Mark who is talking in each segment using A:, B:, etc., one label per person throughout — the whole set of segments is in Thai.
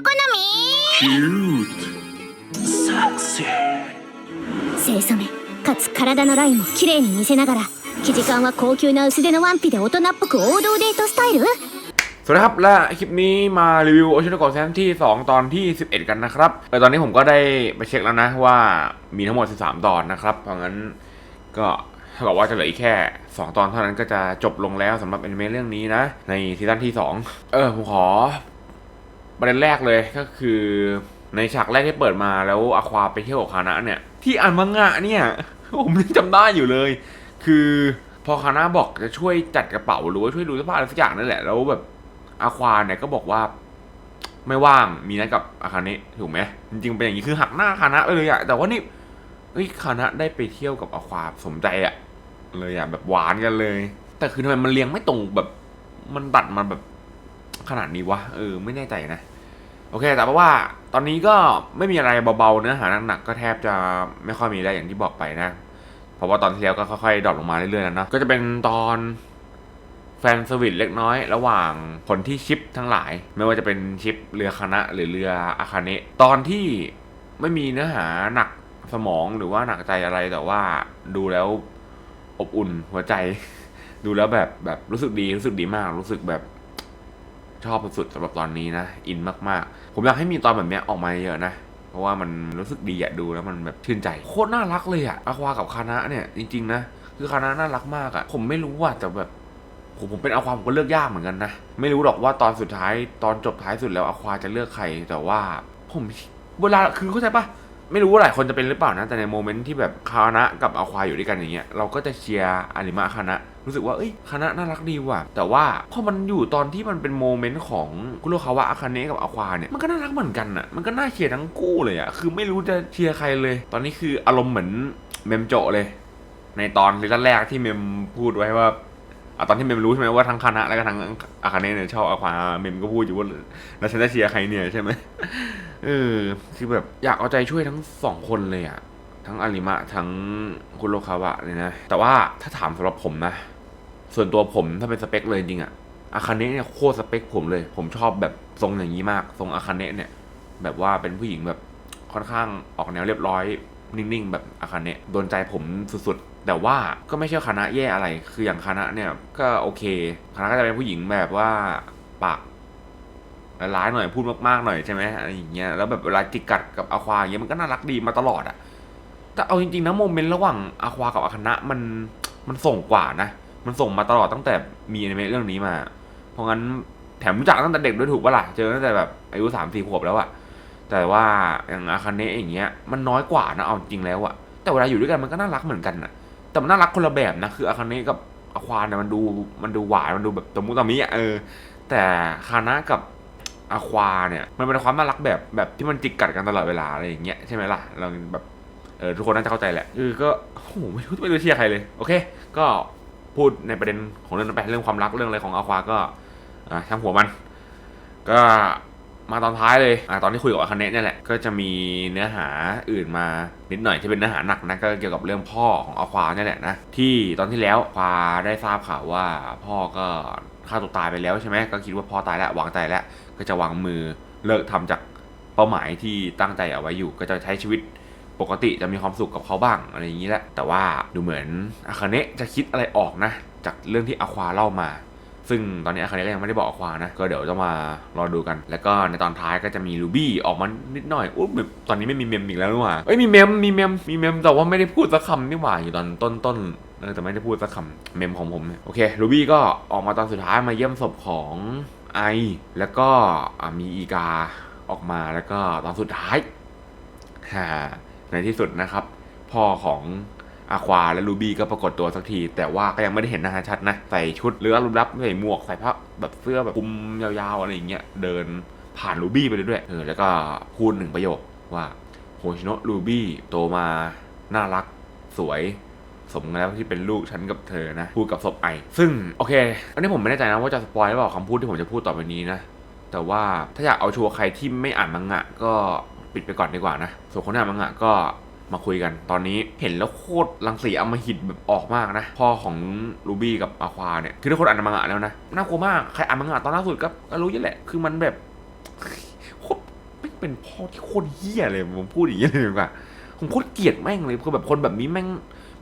A: 好み
B: cute
A: 清楚めかつ体のラインも綺麗に見せながら生地感は高級な薄手のワンピで大人っぽく王道デートスタイル
C: สวัสดีครับและคลิปนี้มารีวิวโอชิโนโกะแซมที่ 2 ตอนที่ 11 กันนะครับแต่ตอนนี้ผมก็ได้ไปเช็คแล้วนะว่ามีทั้งหมด 13 ตอนนะครับ เพราะงั้นก็เท่ากับว่าจะเหลืออีกแค่ 2 ตอนเท่านั้นก็จะจบลงแล้วสำหรับแอนิเมะเรื่องนี้นะ ในซีซั่นที่ 2 เออผมขอ ประเด็นแรกเลยก็คือในฉากแรกที่เปิดมาแล้วอควาไปเที่ยวกับคานะเนี่ย ที่อ่านมังงะเนี่ยผมยังจำได้อยู่เลย คือพอคานะบอกจะช่วยจัดกระเป๋าหรือว่าช่วยดูเสื้อผ้าอะไรสักอย่างนั่นแหละแล้วแบบอาควาเนี่ยก็บอกว่า ไม่ว่างมีนัดกับอาคาเนะถูกไหมจริงๆเป็นอย่างนี้คือหักหน้าคานะไปเลยอะแต่ว่านี่เฮ้ยคานะได้ไปเที่ยวกับอาควาสมใจอะเลยอะแบบหวานกันเลย แต่คือทำไมมันเลี้ยงไม่ตรงแบบ มันตัดมาแบบขนาดนี้วะเออ ไม่แน่ใจนะ โอเค แต่ว่าตอนนี้ก็ไม่มีอะไรเบาๆ เนื้อหาหนักๆ ก็แทบจะไม่ค่อยมีได้อย่างที่บอกไปนะ เพราะว่าตอนที่แล้วก็ค่อยๆดรอปลงมาเรื่อยๆแล้วเนอะก็จะเป็นตอนแฟนสวิตเล็กน้อยระหว่างคนที่ชิปทั้งหลาย ไม่ว่าจะเป็นชิปเรือคณะหรือเรืออาคาเนะตอนที่ไม่มีเนื้อหาหนักสมองหรือว่าหนักใจอะไรแต่ว่าดูแล้วอบอุ่นหัวใจ ดูแล้วแบบแบบรู้สึกดีรู้สึกดีมากรู้สึกแบบ ชอบสุดๆสำหรับตอนนี้นะ อินมากๆ ผมอยากให้มีตอนแบบเนี้ยออกมาเยอะนะ เพราะว่ามันรู้สึกดีอะดูแล้วมันแบบชื่นใจ โคตรน่ารักเลยอะอาควากับคานะเนี่ยจริงๆนะ คือคานะน่ารักมากอะผมไม่รู้ว่าแต่แบบผมผมเป็นอาควาผมก็เลือกยากเหมือนกันนะ ไม่รู้หรอกว่าตอนสุดท้ายตอนจบท้ายสุดแล้วอาควาจะเลือกใครแต่ว่า ผมเวลาคือเข้าใจปะไม่รู้ว่าหลายคนจะเป็นหรือเปล่านะ แต่ในโมเมนต์ที่แบบคานะกับอาควาอยู่ด้วยกันอย่างเงี้ยเราก็จะเชียร์อาริมะคานะ รู้สึกว่าเอ้ยคณะน่ารักดีว่ะ แต่ว่าพอมันอยู่ตอนที่มันเป็นโมเมนต์ของคุโรคาวะอาคาเนะกับอาควาเนี่ยมันก็น่ารักเหมือนกันอะมันก็น่าเชียร์ทั้งคู่เลยอะคือไม่รู้จะเชียร์ใครเลย ตอนนี้คืออารมณ์เหมือนเมมโจเลย ในตอนซีซั่นแรกที่เมมพูดไว้ว่าอะตอนที่เมมรู้ใช่ไหมว่าทั้งคณะและก็ทั้งอาคาเนะเนี่ยชอบอาควาเมมก็พูดอยู่ว่าแล้วฉันจะเชียร์ใครเนี่ยใช่ไหมเออคือแบบอยากเอาใจช่วยทั้งสองคนเลยอะทั้งอาริมะทั้งคุโรคาวะเลยนะ แต่ว่าถ้าถามสำหรับผมนะ ส่วนตัวผมถ้าเป็นสเปคเลยจริงอะอาคาเนะเนี่ยโคตรสเปคผมเลย ผมชอบแบบทรงอย่างนี้มาก ทรงอาคาเนะเนี่ย แบบว่าเป็นผู้หญิงแบบค่อนข้างออกแนวเรียบร้อย นิ่งๆ แบบอาคาเนะโดนใจผมสุดๆ แต่ว่าก็ไม่ใช่คณะแย่อะไร คืออย่างคณะเนี่ยก็โอเคคณะก็จะเป็นผู้หญิงแบบว่าปากร้ายหน่อยพูดมากๆหน่อยใช่ไหมอะไรอย่างเงี้ยแล้วแบบเวลาจิกัดกับอาควาเงี้ยมันก็น่ารักดีมาตลอดอะแต่เอาจริงๆนะโมเมนต์ระหว่างอาควากับอาคานะมันมันส่งกว่านะ มันส่งมาตลอดตั้งแต่มีอนิเมะเรื่องนี้มา เพราะงั้นแถมรู้จักตั้งแต่เด็กด้วยถูกปะล่ะ เจอตั้งแต่แบบอายุสามสี่ขวบแล้วอะแต่ว่าอย่างอาคาเนะอย่างเงี้ยมันน้อยกว่านะเอาจริงแล้วอะแต่เวลาอยู่ด้วยกันมันก็น่ารักเหมือนกันอะแต่มันน่ารักคนละแบบนะคืออาคาเนะกับอาควานเนี่ยมันดูมันดูหวานมันดูแบบตะมุตะมิอะเออ แต่คานะกับอาควาเนี่ยมันเป็นความน่ารักแบบแบบที่มันจิกกัดกันตลอดเวลาอะไรอย่างเงี้ยใช่ไหมล่ะเราแบบเออทุกคนน่าจะเข้าใจแหละคือก็โอ้โหไม่รู้ไม่รู้เชียร์ใครเลยโอเค ก็ พูดในประเด็นของเรื่องนั้นไปเรื่องความรักเรื่องอะไรของอาควาก็ช่างหัวมัน ก็มาตอนท้ายเลยอตอนที่คุยกับอาคาเนะเนี่ยแหละ ก็จะมีเนื้อหาอื่นมานิดหน่อยที่เป็นเนื้อหาหนักนะ ก็เกี่ยวกับเรื่องพ่อของอาควาเนี่ยแหละนะ ที่ตอนที่แล้วควาได้ทราบข่าวว่าพ่อก็ฆ่าตัวตายไปแล้วใช่ไหมก็คิดว่าพ่อตายแล้ววางใจแล้ว ก็จะวางมือเลิกทำจากเป้าหมายที่ตั้งใจเอาไว้อยู่ ก็จะใช้ชีวิต ปกติจะมีความสุขกับเขาบ้างอะไรอย่างนี้แหละ แต่ว่าดูเหมือนอาคาเนะจะคิดอะไรออกนะ จากเรื่องที่อาควาเล่ามา ซึ่งตอนนี้อาคาเนะก็ยังไม่ได้บอกอาควานะ ก็เดี๋ยวจะมารอดูกัน แล้วก็ในตอนท้ายก็จะมีลูบี้ออกมานิดหน่อยอุ๊ยตอนนี้ไม่มีเมมอีกแล้วนี่หว่าเอ้ยมีเมมมีเมมมีเมมแต่ว่าไม่ได้พูดสักคำนี่หว่าอยู่ตอนต้นต้นเออแต่ไม่ได้พูดสักคำเมมของผมโอเคลูบี้ก็ออกมาตอนสุดท้ายมาเยี่ยมศพของไอแล้วก็มีอีกาออกมาแล้วก็ตอนสุดท้ายฮ่า ในที่สุดนะครับ พ่อของอาควาและลูบี้ก็ปรากฏตัวสักที แต่ว่าก็ยังไม่ได้เห็นหน้าชัดนะ ใส่ชุดเรือลุลับใส่หมวกใส่ผ้าแบบเสื้อแบบคุมยาวๆอะไรอย่างเงี้ยเดินผ่านลูบี้ไปเรื่อยเออแล้วก็พูดหนึ่งประโยคว่าโฮชิโนะลูบี้โตมาน่ารักสวยสมแล้วที่เป็นลูกฉันกับเธอนะ พูดกับศพไอ ซึ่งโอเค อันนี้ผมไม่แน่ใจนะว่าจะสปอยหรือเปล่าคำพูดที่ผมจะพูดต่อไปนี้นะ แต่ว่าถ้าอยากเอาชัวร์ใครที่ไม่อ่านมังงะ ก็ ปิดไปก่อนดีกว่านะ ส่วนคนที่อ่านมังงะก็มาคุยกัน ตอนนี้เห็นแล้วโคตรลังสีอมหิตแบบออกมากนะ พ่อของรูบี้กับอาควาเนี่ย คือทุกคนอ่านมังงะแล้วนะ น่ากลัวมาก ใครอ่านมังงะตอนล่าสุดก็รู้ยี่แหละ คือมันแบบโคตรเป็นพ่อที่โคตรเหี้ยเลย ผมพูดอย่างนี้เลยดีกว่าผมโคตรเกลียดแม่งเลย คือแบบคนแบบนี้แม่ง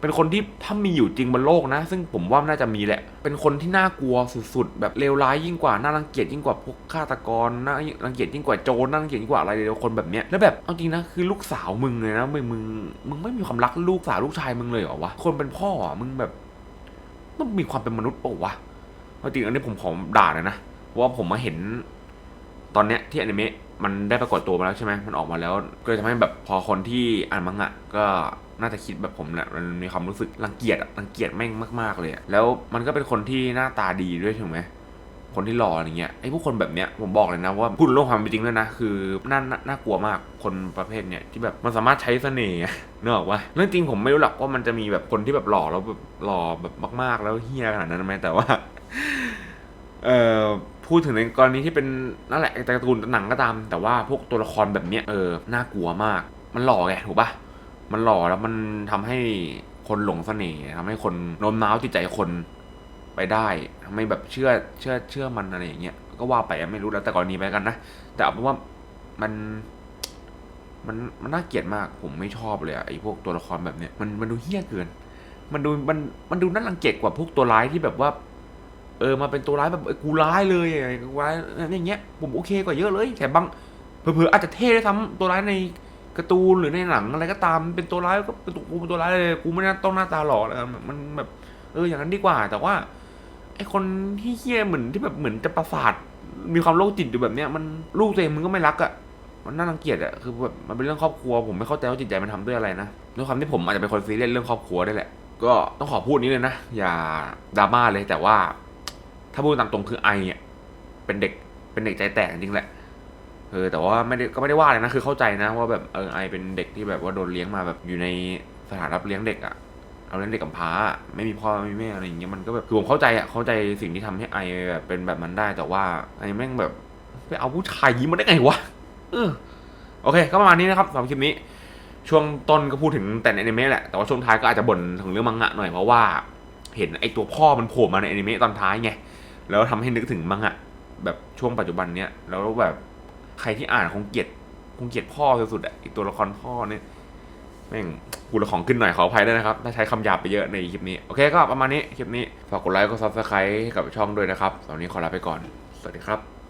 C: เป็นคนที่ถ้ามีอยู่จริงบนโลกนะ ซึ่งผมว่าน่าจะมีแหละ เป็นคนที่น่ากลัวสุดๆ แบบเลวร้ายยิ่งกว่าน่ารังเกียจยิ่งกว่าพวกฆาตกรน่ารังเกียจยิ่งกว่าโจรน่ารังเกียจยิ่งกว่าอะไรเลยคนแบบเนี้ยแล้วแบบเอาจริงนะคือลูกสาวมึงเลยนะมึงมึงมึงไม่มีความรักลูกสาวลูกชายมึงเลยเหรอวะคนเป็นพ่ออะมึงแบบมันมีความเป็นมนุษย์ปล่าวะเอาจริงอันนี้ผมขอด่าเลยนะเพราะว่าผมมาเห็น ตอนเนี้ยที่อนิเมะมันได้ปรากฏตัวมาแล้วใช่ไหมมันออกมาแล้ว ก็เลยทำให้แบบพอคนที่อ่านมังงะก็น่าจะคิดแบบผมแหละมันมีความรู้สึกรังเกียจรังเกียจแม่งมากๆเลยแล้วมันก็เป็นคนที่หน้าตาดีด้วยถูกไหมคนที่หล่ออย่างเงี้ยไอ้พวกคนแบบเนี้ยผมบอกเลยนะว่าพูดเรื่องความเป็นจริงด้วยนะคือน่าน่าน่ากลัวมากคนประเภทเนี้ยที่แบบมันสามารถใช้เสน่ห์อะนึกออกว่าเรื่องจริงผมไม่รู้หรอกว่ามันจะมีแบบคนที่แบบหล่อแล้วแบบหล่อแบบมาก ๆ แล้วเฮี้ยขนาดนั้นไหมแต่ว่า เอ่อพูดถึงในกรณีที่เป็นนั่นแหละแต่การ์ตูนหนังก็ตาม แต่ว่าพวกตัวละครแบบเนี้ยเออน่ากลัวมาก มันหล่อไงถูกปะมันหล่อแล้วมันทำให้คนหลงเสน่ห์ทำให้คนโน้มน้าวจิตใจคนไปได้ทำให้แบบเชื่อเชื่อเชื่อมันอะไรอย่างเงี้ยก็ว่าไปไม่รู้แล้วแต่กรณีไปกันนะแต่เอาเป็นว่ามันมันมันน่าเกลียดมากผมไม่ชอบเลยอะไอ้พวกตัวละครแบบเนี้ยมันมันดูเฮี้ยเกิน มันดูมันมันดูน่ารังเกียจกว่าพวกตัวร้ายที่แบบว่า เออมาเป็นตัวร้ายแบบเออกูร้ายเลยอะไรกูร้ายอย่างเงี้ยผมโอเคกว่าเยอะเลยแถมบางเผลอๆอาจจะเท่ได้วยซ้ำตัวร้ายในการ์ตูนหรือในหนังอะไรก็ตามเป็นตัวร้ายก็เป็นตัวกูเป็นตัวร้ายเลยกูไม่น่าต้องหน้าตาหล่อเลยมันแบบเอออย่างนั้นดีกว่า แต่ว่าไอคนที่เฮี้ยเหมือนที่แบบเหมือนจะประสาทมีความโรคจิตอยู่แบบเนี้ยมันลูกตัวเองมึงก็ไม่รักอะ่ะมันน่ารังเกียจอะ่ะคือแบบมันเป็นเรื่องครอบครัว ผมไม่เข้าใจว่าจิตใจมันทำด้วยอะไรนะด้วยความที่ผมอาจจะเป็นคนซีเรียสเรื่องครอบครัวได้แหละ ก็ต้องขอพูดนี้เลยนะอย่าดราม่าเลยแต่ว่า ถ้าพูดตามตรงคือไอเนี่ยเป็นเด็กเป็นเด็กใจแตกจริงแหละเออแต่ว่าไม่ได้ก็ไม่ได้ว่าเลยนะคือเข้าใจนะว่าแบบเออไอเป็นเด็กที่แบบว่าโดนเลี้ยงมาแบบอยู่ในสถานรับเลี้ยงเด็กอะเอาเลี้ยงเด็กกำพร้าไม่มีพ่อไม่มีแม่อะไรอย่างเงี้ยมันก็แบบคือผมเข้าใจอะเข้าใจสิ่งที่ทำให้ไอแบบเป็นแบบนั้นได้แต่ว่าไอแม่งแบบไปเอาผู้ชายยิ้มมาได้ไงวะเออโอเค ก็ประมาณนี้นะครับสำหรับคลิปนี้ ช่วงต้นก็พูดถึงแต่ในอนิเมะแหละแต่ว่าช่วงท้ายก็อาจจะบ่นถึงเรื่องมังงะหน่อยเพราะว่า เห็นไอตัวพ่อมันโผล่มาในอนิเมะตอนท้ายไง แล้วทำให้นึกถึงมังอะแบบช่วงปัจจุบันเนี้ยแล้วแบบใครที่อ่านคงเกลียดคงเกลียดพ่อสุดๆอะอีตัวละครพ่อเนี่ยแม่งกูละของขึ้นหน่อยขออภัยด้วยนะครับถ้าใช้คำหยาบไปเยอะในคลิปนี้ โอเคก็ประมาณนี้คลิปนี้ ฝากกดไลค์กดซับสไครต์กับช่องด้วยนะครับสำหรับวันนี้ขอลาไปก่อน สวัสดีครับ